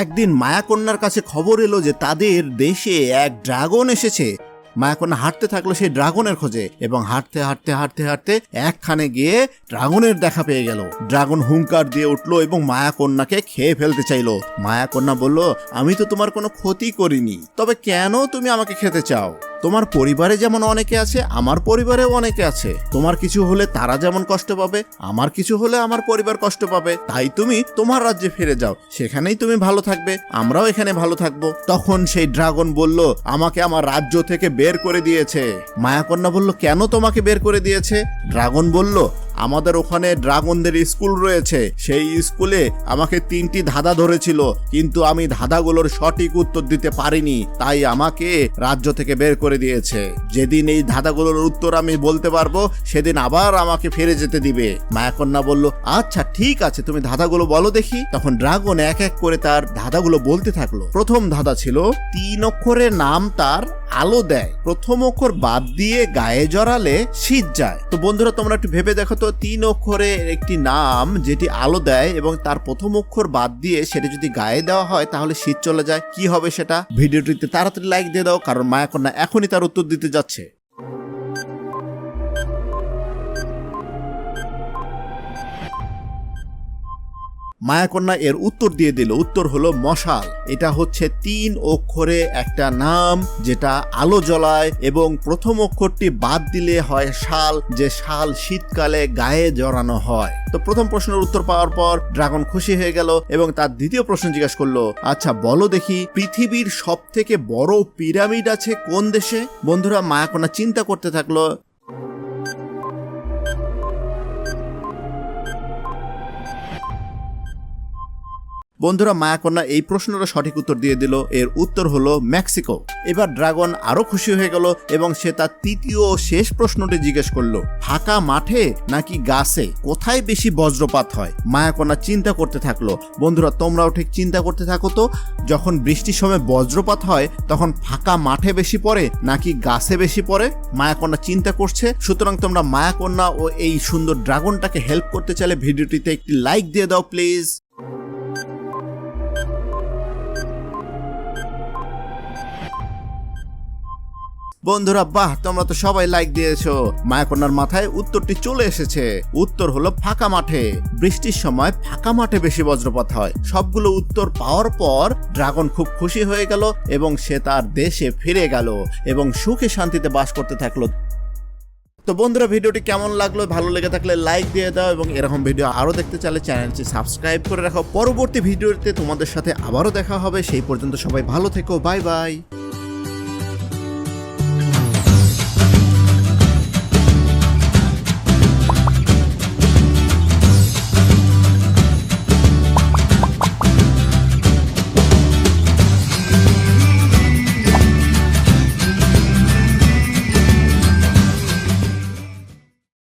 একদিন মায়াকন্যার কাছে খবর এলো যে তাদের দেশে এক ড্রাগন এসেছে। মায়াকন্যা হাঁটতে থাকল সেই ড্রাগনের খোঁজে এবং হাঁটতে হাঁটতে হাঁটতে হাঁটতে একখানে গিয়ে ড্রাগনের দেখা পেয়ে গেল। ড্রাগন হুঙ্কার দিয়ে উঠল এবং মায়াকন্যাকে খেয়ে ফেলতে চাইলো। মায়াকন্যা বলল, আমি তো তোমার কোনো ক্ষতি করিনি, তবে কেন তুমি আমাকে খেতে চাও? তোমার পরিবারে যেমন অনেকে আছে, আমার পরিবারেও অনেকে আছে। তোমার কিছু হলে তারা যেমন কষ্ট পাবে, আমার কিছু হলে আমার পরিবার কষ্ট পাবে। তাই তুমি তোমার রাজ্যে ফিরে যাও। সেখানেই তুমি ভালো থাকবে, আমরাও এখানে ভালো থাকব। তখন সেই ড্রাগন বলল, আমাকে আমার রাজ্য থেকে বের করে দিয়েছে। মায়াকন্যা বলল, কেন তোমাকে বের করে দিয়েছে? ড্রাগন বলল আমাদের ওখানে ড্রাগনদের স্কুল রয়েছে। সেই স্কুলে আমাকে তিনটি ধাঁধা ধরেছিল, কিন্তু আমি ধাঁধাগুলোর সঠিক উত্তর দিতে পারিনি। তাই আমাকে রাজ্য থেকে বের করে দিয়েছে। যেদিন এই ধাঁধাগুলোর উত্তর আমি বলতে পারব, সেদিন আবার আমাকে ফিরে যেতে দিবে। মায়াকন্যা বলল আচ্ছা ঠিক আছে, তুমি ধাঁধাগুলো বলো দেখি। তখন ড্রাগন এক এক করে তার ধাঁধাগুলো বলতে থাকল। প্রথম ধাঁধা ছিল, তিন অক্ষরের নাম তার আলো দেয়। প্রথম অক্ষর বাদ দিয়ে গায়ে জড়ালে শীত যায়। তো বন্ধুরা, তোমরা একটু ভেবে দেখো তো, তিন অক্ষরে একটি নাম যেটি আলো দেয় এবং তার প্রথম অক্ষর বাদ দিয়ে সেটা যদি গায়ে দেওয়া হয়, তাহলে শীত চলে যায়। কি হবে সেটা? ভিডিওটিতে তাড়াতাড়ি লাইক দিয়ে দাও, কারণ মায়াকন্যা এখনই তার উত্তর দিতে যাচ্ছে। মায়াকন্যা এর উত্তর দিয়ে দিল, উত্তর হলো মশাল। এটা হচ্ছে তিন অক্ষরে একটা নাম, যেটা আলো জ্বলায় এবং প্রথম অক্ষরটি বাদ দিলে হয় শাল, যে শাল শীতকালে গায়ে জড়ানো হয়। তো প্রথম প্রশ্নের উত্তর পাওয়ার পর ড্রাগন খুশি হয়ে গেল এবং তার দ্বিতীয় প্রশ্ন জিজ্ঞাসা করল আচ্ছা বলো দেখি, পৃথিবীর সব থেকে বড় পিরামিড আছে কোন দেশে? বন্ধুরা, মায়াকন্যা চিন্তা করতে থাকল বন্ধুরা মায়াকন্যা এই প্রশ্নের সঠিক উত্তর দিয়ে দিল। এর উত্তর হলো মেক্সিকো। এবার ড্রাগন আরও খুশি হয়ে গেল এবং সে তার তৃতীয় ও শেষ প্রশ্নটি জিজ্ঞেস করল, ফাঁকা মাঠে নাকি গাছে? কোথায় বেশি বজ্রপাত হয়? মায়াকন্যা চিন্তা করতে থাকল, বন্ধুরা, তোমরাও ঠিক চিন্তা করতে থাকো তো। যখন বৃষ্টির সময় বজ্রপাত হয়, তখন ফাঁকা মাঠে বেশি পড়ে নাকি গাছে বেশি পড়ে? মায়াকন্যা চিন্তা করছে, সুতরাং তোমরা মায়াকন্যা ও এই সুন্দর ড্রাগনটাকে হেল্প করতে চাইলে ভিডিওটিতে একটি লাইক দিয়ে দাও প্লিজ বন্ধুরা, বাহ, তোমরা তো সবাই লাইক দিয়েছ। মায়াকন্যার মাথায় উত্তরটি চলে এসেছে। উত্তর হলো ফাঁকা মাঠে। বৃষ্টির সময় ফাঁকা মাঠে বেশি বজ্রপাত হয়। সবগুলো উত্তর পাওয়ার পর ড্রাগন খুব খুশি হয়ে গেল এবং সে তার দেশে ফিরে গেল এবং সুখে শান্তিতে বাস করতে থাকল। তো বন্ধুরা, ভিডিওটি কেমন লাগল? ভালো লেগে থাকলে লাইক দিয়ে দাও এবং এরকম ভিডিও আরও দেখতে চাইলে চ্যানেলটি সাবস্ক্রাইব করে রাখো। পরবর্তী ভিডিওতে তোমাদের সাথে আবারও দেখা হবে। সেই পর্যন্ত সবাই ভালো থেকো। Bye bye